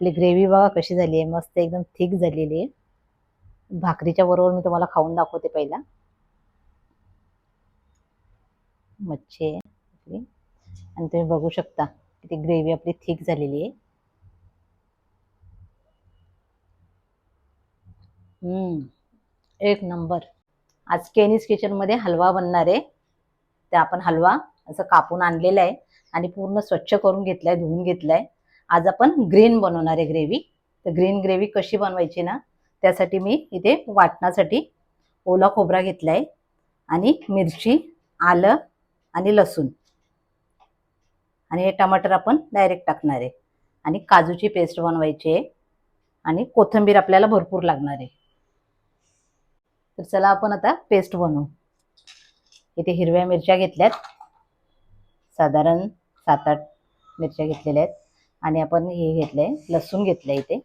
आपली ग्रेव्ही बघा कशी झाली आहे मस्त एकदम थिक झालेली आहे. भाकरीच्या बरोबर मी तुम्हाला खाऊन दाखवते पहिला. मच्छी आहे आपली. आणि तुम्ही बघू शकता की ती ग्रेव्ही आपली थिक झालेली आहे. हम्म एक नंबर. आज केनीज किचनमध्ये हलवा बनणार आहे. ते आपण हलवा असं कापून आणलेला आहे आणि पूर्ण स्वच्छ करून घेतलाय धुवून घेतलाय. आज आपण ग्रीन बनवणार आहे ग्रेव्ही. तर ग्रीन ग्रेव्ही कशी बनवायची ना त्यासाठी मी इथे वाटण्यासाठी ओला खोबरा घेतला आहे आणि मिरची आलं आणि लसूण. आणि हे टमाटर आपण डायरेक्ट टाकणार आहे. आणि काजूची पेस्ट बनवायची आहे. आणि कोथिंबीर आपल्याला भरपूर लागणार आहे. तर चला आपण आता पेस्ट बनवू. इथे हिरव्या मिरच्या घेतल्यात. साधारण सात आठ मिरच्या घेतलेल्या आहेत. आणि आपण हे घेतलंय लसूण घेतलंय इथे.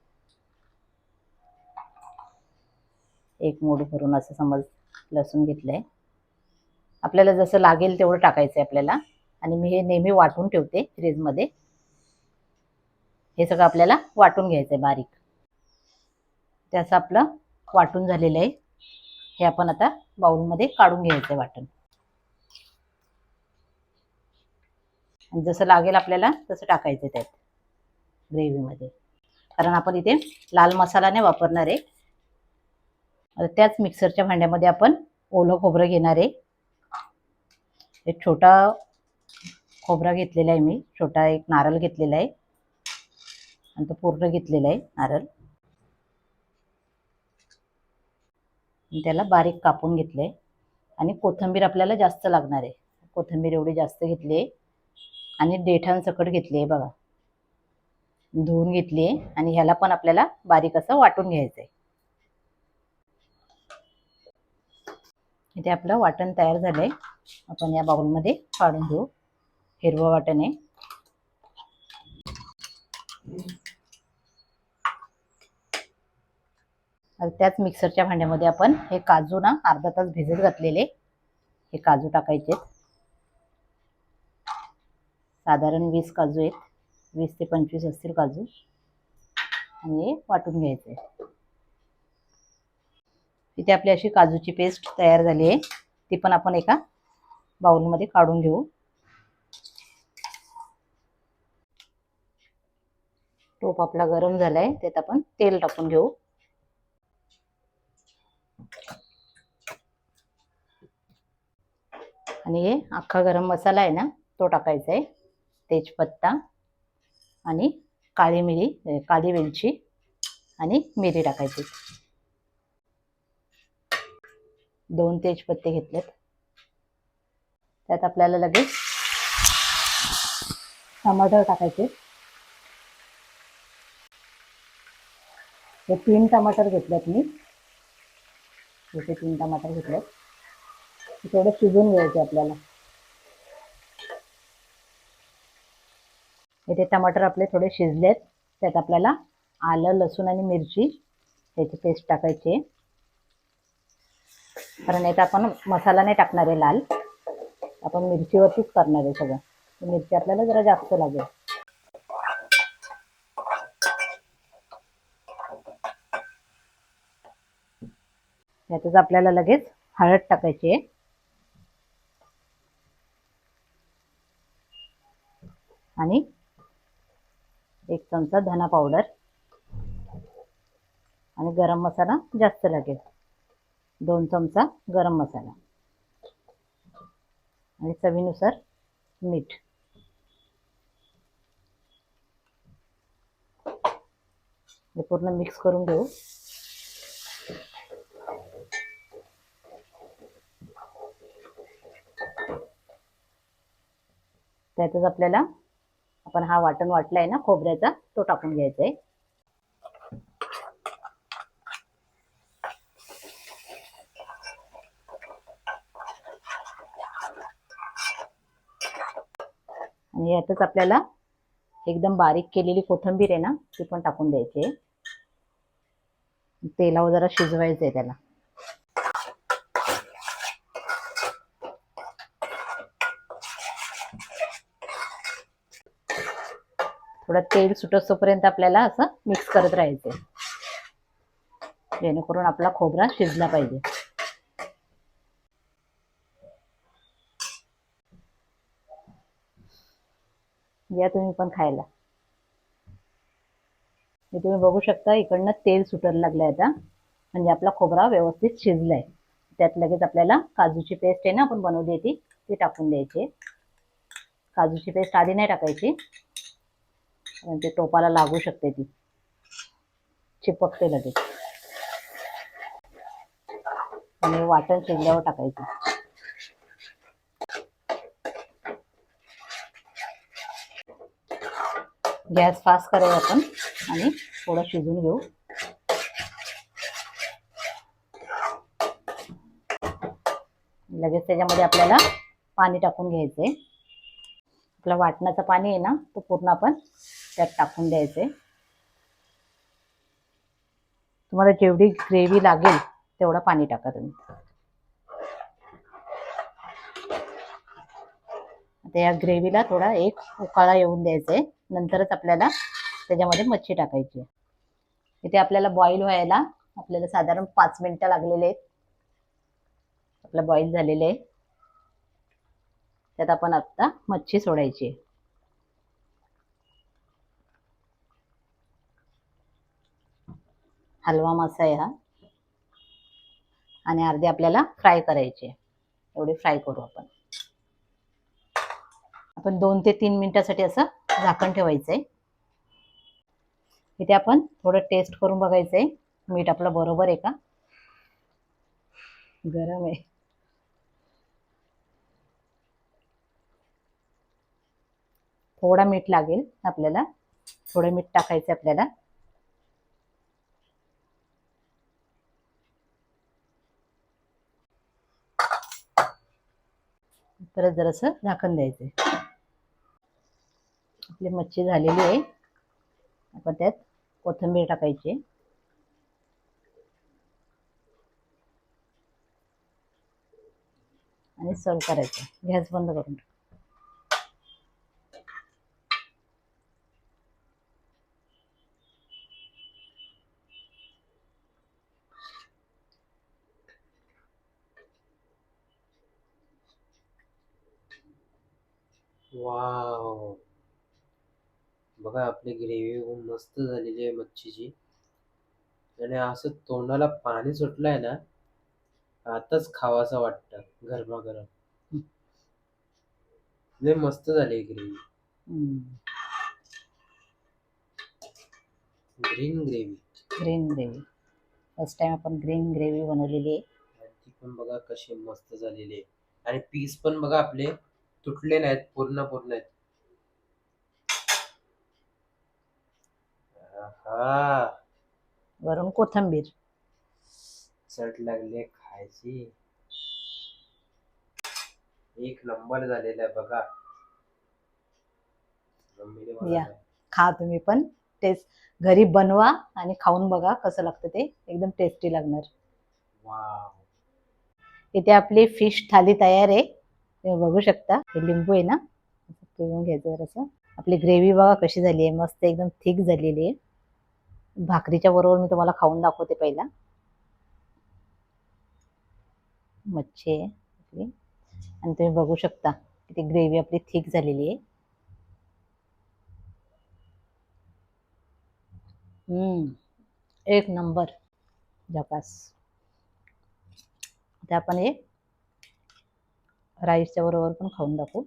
एक मूठ भरून असं समज लसूण घेतलंय. आपल्याला जसं लागेल तेवढं टाकायचं आहे आपल्याला. आणि मी हे नेहमी वाटून ठेवते फ्रीजमध्ये. हे सगळं आपल्याला वाटून घ्यायचं आहे बारीक. त्याचं आपलं वाटून झालेलं आहे. हे आपण आता बाउलमध्ये काढून घ्यायचं आहे वाटण. आणि जसं लागेल आपल्याला तसं टाकायचं त्यात. ग्रेव्हीमध्ये कारण आपण इथे लाल मसाला नाही वापरणार आहे. त्याच मिक्सरच्या भांड्यामध्ये आपण ओलं खोबरं घेणार आहे. एक छोटा खोबरा घेतलेला आहे मी. छोटा एक नारळ घेतलेला आहे. आणि तो पूर्ण घेतलेला आहे नारळ. त्याला बारीक कापून घेतलंय. आणि कोथिंबीर आपल्याला जास्त लागणार आहे. कोथिंबीर एवढी जास्त घेतली आहे. आणि देठांसकट घेतली आहे बघा. धुवून घेतली आहे आणि ह्याला पण आपल्याला बारीक असं वाटून घ्यायचं आहे इथे आपलं वाटण तयार झालंय. आपण या बाउलमध्ये काढून घेऊ. हिरवं वाटण आहे. त्याच मिक्सरच्या भांड्यामध्ये आपण हे काजू ना अर्धा तास भिजत घातलेले. हे काजू टाकायचे साधारण वीस काजू आहेत. वीस ते पंचवीस असतील काजू. आणि हे वाटून घ्यायचे इथे आपली अशी काजूची पेस्ट तयार झाली आहे. ती पण आपण एका बाउलमध्ये काढून घेऊ. टोप आपला गरम झालाय. त्यात आपण तेल टाकून घेऊ. आणि हे अख्खा गरम मसाला आहे ना तो टाकायचा आहे. तेजपत्ता. आणि काळी मिरी काळी वेलची आणि मिरी टाकायची. दोन तेजपत्ते घेतलेत. त्यात आपल्याला लगेच टमाटर टाकायचे. हे तीन टमाटर घेतलेत मी. इथे तीन टमाटर घेतलेत. थोडं शिजून घ्यायचे आपल्याला. इथे टमाटर आपले थोडे शिजलेत. त्यात आपल्याला आलं लसूण आणि मिरची त्याची पेस्ट टाकायची आहे. कारण यात आपण मसाला नाही टाकणार आहे लाल. आपण मिरचीवरतीच करणार आहे सगळं. मिरची आपल्याला जरा जास्त लागेल. यातच आपल्याला लगेच हळद टाकायची आहे. आणि एक चमचा धना पावडर. आणि गरम मसाला जास्त लागेल. दोन चमचा गरम मसाला. आणि चवीनुसार मीठ. हे पूर्ण मिक्स करून घेऊ. त्यातच आपल्याला आपण हा वाटण वाटलाय ना खोबऱ्याचा तो टाकून घ्यायचा आहे आणि यातच आपल्याला एकदम बारीक केलेली कोथिंबीर आहे ना ती पण टाकून द्यायची आहे. तेलावर जरा शिजवायचं आहे त्याला. थोडं तेल सुटसोपर्यंत आपल्याला असं मिक्स करत राहायचं जेणेकरून आपला खोबरा शिजला पाहिजे. या तुम्ही पण खायला. हे तुम्ही बघू शकता इकडनं तेल सुटायला लागलंय आता. म्हणजे आपला खोबरा व्यवस्थित शिजलाय. त्यात लगेच आपल्याला काजूची पेस्ट आहे ना आपण बनवली ती ती टाकून द्यायची. काजूची पेस्ट आधी नाही टाकायची. म्हणजे ते टोपाला लागू शकते ती. चिपकते लगेच. आणि वाटण शिजल्यावर टाकायचं. गॅस फास्ट करायला आपण आणि थोडं शिजून घेऊ. लगेच त्याच्यामध्ये आपल्याला पाणी टाकून घ्यायचंय. आपलं वाटणाचं पाणी आहे ना तो पूर्ण आपण त्यात टाकून द्यायचे. तुम्हाला जेवढी ग्रेव्ही लागेल तेवढं पाणी टाका तुम्ही. आता या ग्रेव्हीला थोडा एक उकाळा येऊन द्यायचा. आहे नंतरच आपल्याला त्याच्यामध्ये मच्छी टाकायची आहे. इथे आपल्याला बॉईल व्हायला आपल्याला साधारण पाच मिनिटं लागलेले आहेत. आपलं बॉईल झालेले आहे. त्यात आपण आत्ता मच्छी सोडायची आहे. हलवा मासा आहे हा. आणि अर्धे आपल्याला फ्राय करायचे एवढे फ्राय करू आपण. आपण दोन ते तीन मिनिटासाठी असं झाकण ठेवायचं आहे इथे आपण थोडं टेस्ट करून बघायचं आहे मीठ आपलं बरोबर आहे का? गरम आहे. थोडा मीठ लागेल आपल्याला. थोडं मीठ टाकायचं आपल्याला. परत जरासं झाकण द्यायचं आपली मच्छी झालेली आहे. आपण त्यात कोथिंबीर टाकायची आणि सर्व करायचं. गॅस बंद करून वाव. बघा आपली ग्रेव्ही मस्त झालेली आहे मच्छीची. आणि असं तोंडाला पाणी सुटलंय ना आताच खावासा वाटतं गरमागरम. लय मस्त झाली gravy. Green gravy. Green gravy. First time आपण ग्रीन ग्रेव्ही बनवलेली आहे. आणि ती पण बघा कशी मस्त झालेली आहे. आणि पीस पण बघा आपले तुटले नाहीत पूर्ण पूर्ण आहेत. आहा. वरून कोथिंबीर. चट लागले खायची. एक नंबर झालेला आहे बघा. मम्मीने या. बनवलंय. खा तुम्ही पण. टेस्ट घरी बनवा आणि खाऊन बघा कसं लागतं ते. एकदम टेस्टी लागणार. वाव. इथे आपली फिश थाली तयार आहे. तुम्ही बघू शकता. हे लिंबू आहे ना? पिळून घ्यायचं जरासं. आपली ग्रेव्ही बघा कशी झाली आहे. मस्त एकदम थिक झालेली आहे. भाकरीच्या बरोबर मी तुम्हाला खाऊन दाखवते पहिला. मच्छी आहे आपली. आणि तुम्ही बघू शकता किती ग्रेव्ही आपली थिक झालेली आहे. हम्म. एक नंबर. जपास. आता आपण हे राईसच्या बरोबर पण खाऊन दाखवू.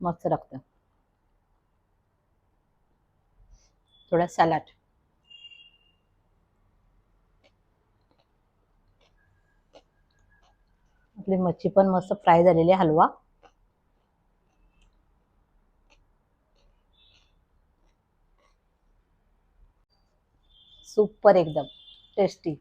मस्त लागतं. थोडा सॅलाड. आपली मच्छी पण मस्त फ्राय झालेली आहे हलवा. सुपर एकदम टेस्टी.